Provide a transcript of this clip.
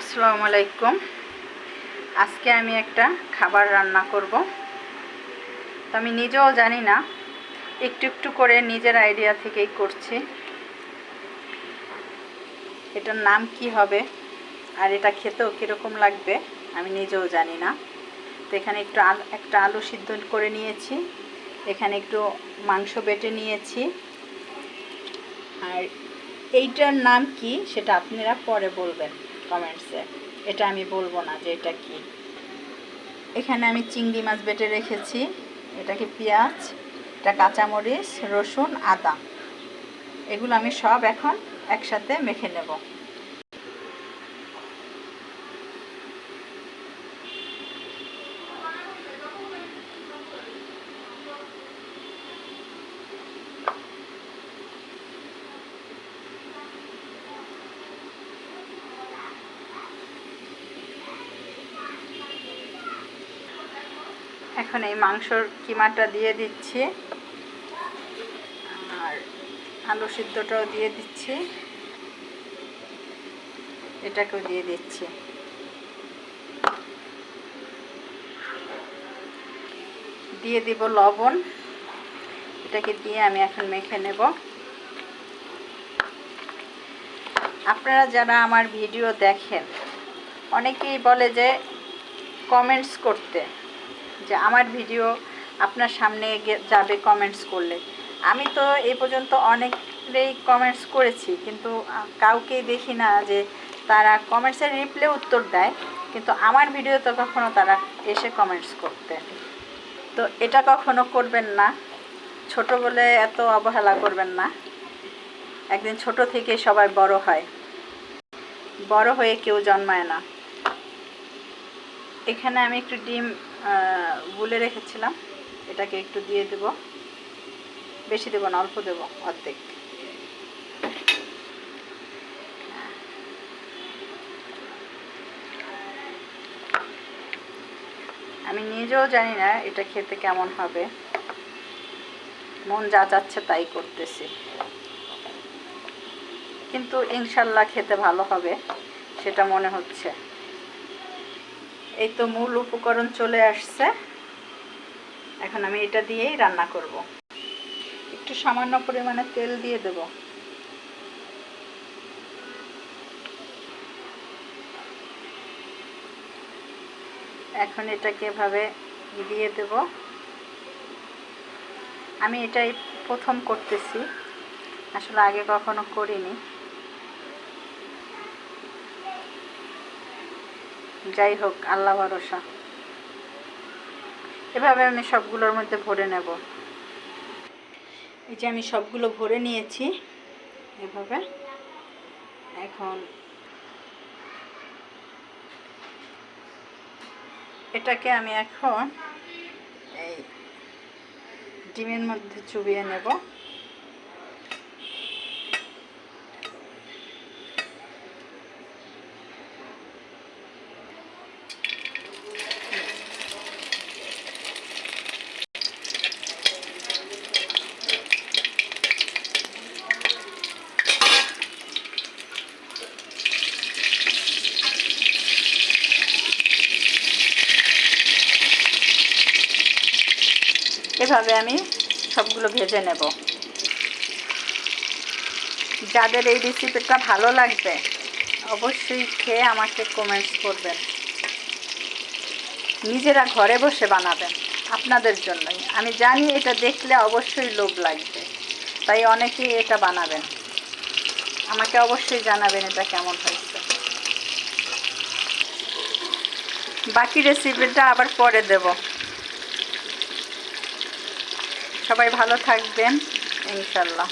আসসালামু আলাইকুম। আজকে আমি একটা খাবার রান্না করব। তো আমি নিজেও জানি না, একটু একটু করে নিজের আইডিয়া থেকেই করছি। এটার নাম কি হবে আর এটা খেতেও কীরকম লাগবে আমি নিজেও জানি না। তো এখানে একটু একটা আলু সিদ্ধ করে নিয়েছি। এখানে একটু মাংস বেটে নিয়েছি। আর এইটার নাম কি সেটা আপনারা পরে বলবেন। কমেন্টসে এটা আমি বলব না যে এটা কি। এখানে আমি চিংড়ি মাছ বেটে রেখেছি। এটাকে পেঁয়াজ, এটা কাঁচামরিচ, রসুন, আদা। এগুলো আমি সব এখন একসাথে মেখে নেব। এখন এই মাংসর কিমাটা দিয়ে দিচ্ছি। আর আলু সিদ্ধটাও দিয়ে দিচ্ছি। এটাকেও দিয়ে দিচ্ছি। দিয়ে দিব লবণ। এটাকে দিয়ে আমি এখন মেখে নেব। আপনারা যারা আমার ভিডিও দেখেন, অনেকেই বলে যে কমেন্টস করতে। যে আমার ভিডিও আপনার সামনে যাবে কমেন্টস করলে। আমি তো এই পর্যন্ত অনেকেই কমেন্টস করেছি, কিন্তু কাউকেই দেখি না যে তারা কমেন্টসের রিপ্লে উত্তর দেয়, কিন্তু আমার ভিডিও তো কখনো তারা এসে কমেন্টস করতে। তো এটা কখনো করবেন না। ছোট বলে এত অবহেলা করবেন না। একদিন ছোট থেকে সবাই বড় হয়। বড় হয়ে কেউ জন্মায় না। এখানে আমি একটু ডিম গুলে রেখেছিলাম। এটাকে একটু দিয়ে দেব। বেশি দেব না, অল্প দেব অর্ধেক। আমি নিজেও জানি না এটা খেতে কেমন হবে। মন যা চাচ্ছে তাই করতেছি। কিন্তু ইনশাল্লাহ খেতে ভালো হবে, সেটা মনে হচ্ছে। এই তো মূল উপকরণ চলে আসছে। এখন আমি এটা দিয়েই রান্না করব। একটু সামান্য পরিমাণে তেল দিয়ে দেব। এখন এটাকে এভাবে দিয়ে দেব। আমি এটাই প্রথম করতেছি। আসলে আগে কখনো করিনি। যাই হোক, আল্লাহ ভরসা। এভাবে আমি সবগুলোর মধ্যে ভরে নেব। এই যে আমি সবগুলো ভরে নিয়েছি, এভাবে। এখন এটাকে আমি এখন এই ডিমের মধ্যে চুবিয়ে নেব। এভাবে আমি সবগুলো ভেজে নেব। যাদের এই রেসিপিটা ভালো লাগবে, অবশ্যই খেয়ে আমাকে কমেন্টস করবেন। নিজেরা ঘরে বসে বানাবেন, আপনাদের জন্যই। আমি জানি এটা দেখলে অবশ্যই লোভ লাগবে, তাই অনেকেই এটা বানাবেন। আমাকে অবশ্যই জানাবেন এটা কেমন হয়েছে। বাকি রেসিপিটা আবার পরে দেব। সবাই ভালো থাকবেন ইনশাল্লাহ।